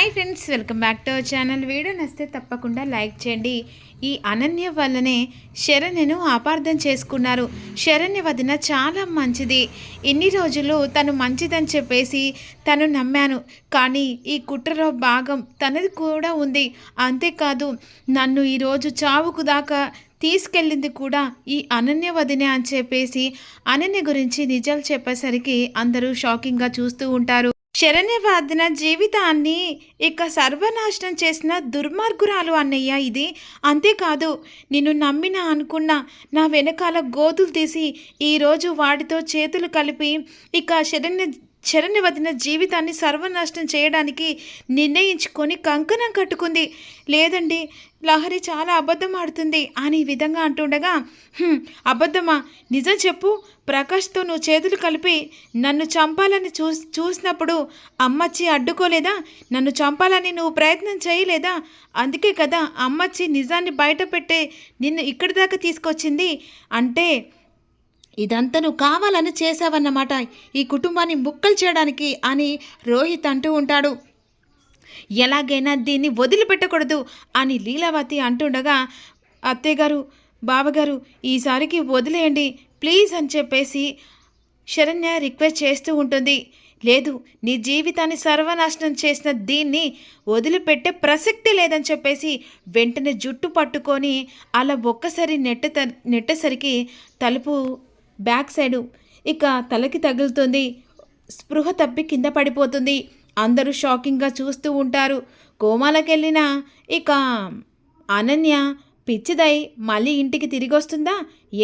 Hi friends welcome back to our channel video నచ్చితే తప్పకుండా like చేయండి. ఈ అనన్య వల్లనే శరణ్యను అపార్థం చేసుకున్నారు. శరణ్య వదిన చాలా మంచిది. ఇన్ని రోజులు తను మంచిదని చెప్పేసి తను నమ్మాను. కానీ ఈ కుట్రలో భాగం తనది కూడా ఉంది. అంతేకాదు నన్ను ఈరోజు చావుకు దాకా తీసుకెళ్ళింది కూడా ఈ అనన్య వదినే అని చెప్పేసి అనన్య గురించి నిజాలు చెప్పేసరికి అందరూ షాకింగ్గా చూస్తూ ఉంటారు. శరణ్యవాదన జీవితాన్ని ఇక సర్వనాశనం చేసిన దుర్మార్గురాలు అన్నయ్య ఇది. అంతేకాదు నిన్ను నమ్మిన అనుకున్న నా వెనకాల గోతులు తీసి ఈరోజు వాటితో చేతులు కలిపి ఇక శరణ్య చరణ్ వదిన జీవితాన్ని సర్వనాశనం చేయడానికి నిర్ణయించుకొని కంకణం కట్టుకుంది. లేదండి లహరి చాలా అబద్ధం ఆడుతుంది అని ఈ విధంగా అంటుండగా అబద్ధమా? నిజం చెప్పు. ప్రకాష్తో నువ్వు చేతులు కలిపి నన్ను చంపాలని చూ చూసినప్పుడు అమ్మచ్చి అడ్డుకోలేదా? నన్ను చంపాలని నువ్వు ప్రయత్నం చేయలేదా? అందుకే కదా అమ్మచ్చి నిజాన్ని బయటపెట్టే నిన్ను ఇక్కడి దాకా తీసుకొచ్చింది. అంటే ఇదంతా నువ్వు కావాలని చేసావన్నమాట ఈ కుటుంబాన్ని ముక్కలు చేయడానికి అని రోహిత్ అంటూ ఉంటాడు. ఎలాగైనా దీన్ని వదిలిపెట్టకూడదు అని లీలావతి అంటుండగా అత్తయ్యగారు బావగారు ఈసారికి వదిలేయండి ప్లీజ్ అని చెప్పేసి శరణ్య రిక్వెస్ట్ చేస్తూ ఉంటుంది. లేదు నీ జీవితాన్ని సర్వనాశనం చేసిన దీన్ని వదిలిపెట్టే ప్రసక్తి లేదని చెప్పేసి వెంటనే జుట్టు పట్టుకొని అలా ఒక్కసారి నెట్ట నెట్టేసరికి తలుపు బ్యాక్ సైడు ఇక తలకి తగులుతుంది స్పృహ తప్పి కింద పడిపోతుంది. అందరూ షాకింగ్గా చూస్తూ ఉంటారు. కోమాలకెళ్ళిన ఇక అనన్య పిచ్చిదై మళ్ళీ ఇంటికి తిరిగి వస్తుందా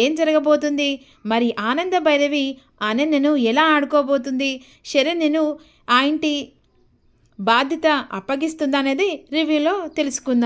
ఏం జరగబోతుంది? మరి ఆనంద భైరవి అనన్యను ఎలా ఆడుకోబోతుంది? శరణ్యను ఆ ఇంటి బాధ్యత అప్పగిస్తుందా అనేది రివ్యూలో తెలుసుకుందాం.